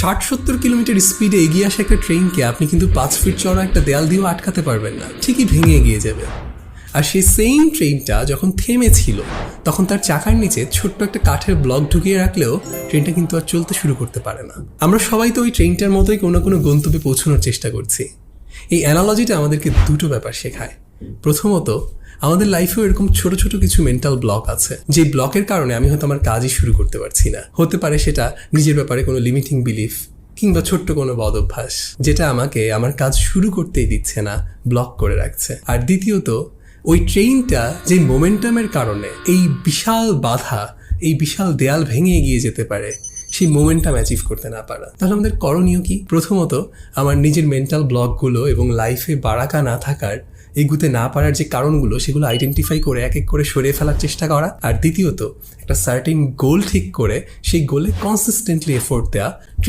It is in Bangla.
ষাট সত্তর কিলোমিটার স্পিডে এগিয়ে আসা একটা ট্রেনকে আপনি কিন্তু পাঁচ ফিট চড়া একটা দেয়াল দিয়েও আটকাতে পারবেন না। ঠিকই ভেঙে এগিয়ে যাবে। আর সেই সেম ট্রেনটা যখন থেমেছিল, তখন তার চাকার নিচে ছোট্ট একটা কাঠের ব্লক ঢুকিয়ে রাখলেও ট্রেনটা কিন্তু আর চলতে শুরু করতে পারে না। আমরা সবাই তো ওই ট্রেনটার মতোই কোনো কোনো গন্তব্যে পৌঁছানোর চেষ্টা করছি। এই অ্যানালজিটা আমাদেরকে দুটো ব্যাপার শেখায়। প্রথমত, আমাদের লাইফেও এরকম ছোট ছোট কিছু মেন্টাল ব্লক আছে যে ব্লকের কারণে আমি হয়তো আমার কাজই শুরু করতে পারছি না। হতে পারে সেটা নিজের ব্যাপারে কোনো লিমিটিং বিলিফ কিংবা ছোট্ট কোনো বদ অভ্যাস, যেটা আমাকে আমার কাজ শুরু করতেই দিচ্ছে না ব্লক করে রাখছে। আর দ্বিতীয়ত, ওই ট্রেনটা যে মোমেন্টামের কারণে এই বিশাল বাধা, এই বিশাল দেয়াল ভেঙে এগিয়ে যেতে পারে, সেই মোমেন্টাম অ্যাচিভ করতে না পারা। তাহলে আমাদের করণীয় কি? প্রথমত, আমার নিজের মেন্টাল ব্লকগুলো এবং লাইফে বাড়াকা না থাকার এগুতে না পারার যে কারণগুলো, সেগুলো আইডেন্টিফাই করে এক এক করে সরিয়ে ফেলার চেষ্টা করা। আর দ্বিতীয়ত, একটা সার্টিন গোল ঠিক করে, সেই গোলে কনসিস্টেন্টলি এফোর্ট দেওয়া